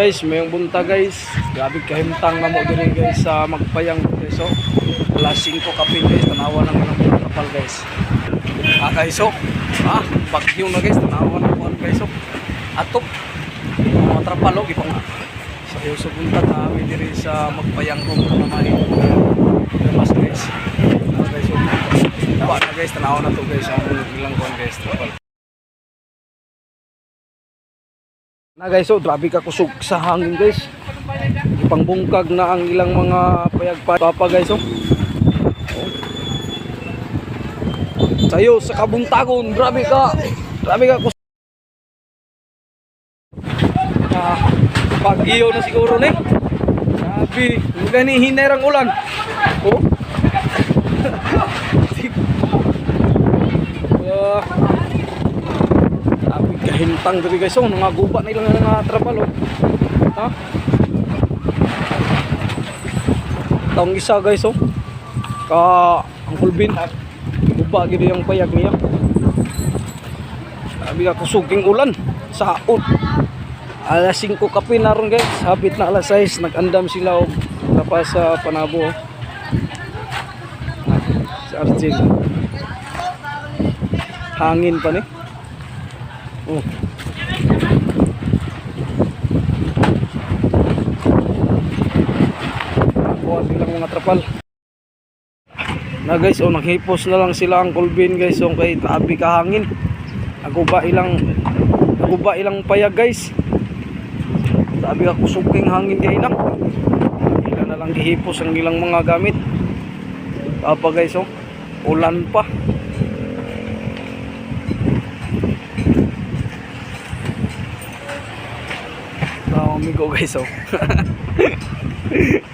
Guys, mayong bunta guys. Grabe kahimtang na mo din guys sa magpayang guys. So, alas 5 kapin guys. Tanawa ng mga kapal guys. Ah guys, so. Ah, bagyo na guys. Tanawa ng mga guys. So, atop. Mga trapalo, ipang sa iyo sa bunta namin diri sa magpayang kong mamani. Mas guys. Ah guys, so. Na guys, tanawa na to guys. Ang ilang kuhan guys. Trapal. Na guys, so grabe ka kusog sa hangin guys. Ipangbungkag na ang ilang mga payagpapa guys, oh. Oh. Sayo sa kabuntagon, grabe ka. Grabe ka kusog. Ah, bagyo na siguro ni. Grabe, gani hinay rang ulan. Oh. Ah. Kahintang diri guys oh, mga guba na ilang nga trapalo. Ha? Taong isa guys oh. Ka ang kulbin. Guba gid yung payag niya. Abi ka kusuging ulan sa ut. Alas 5 kape na ron guys. Habit na alas 6 nag-andam sila og tapos sa panabo. oh. Arjel. Hangin pa ni. Oh. Ako silang mga trapal. Na guys, oh naghipos na lang sila ang kulbin guys, oh kay tabi ka hangin. Ako ilang ako ilang payag guys. Sabi ka kusuging hangin kay ilang. Ilan na lang gihipos ang ilang mga gamit. Papa guys, oh. Ulan pa. Nah, amigo guys, oh.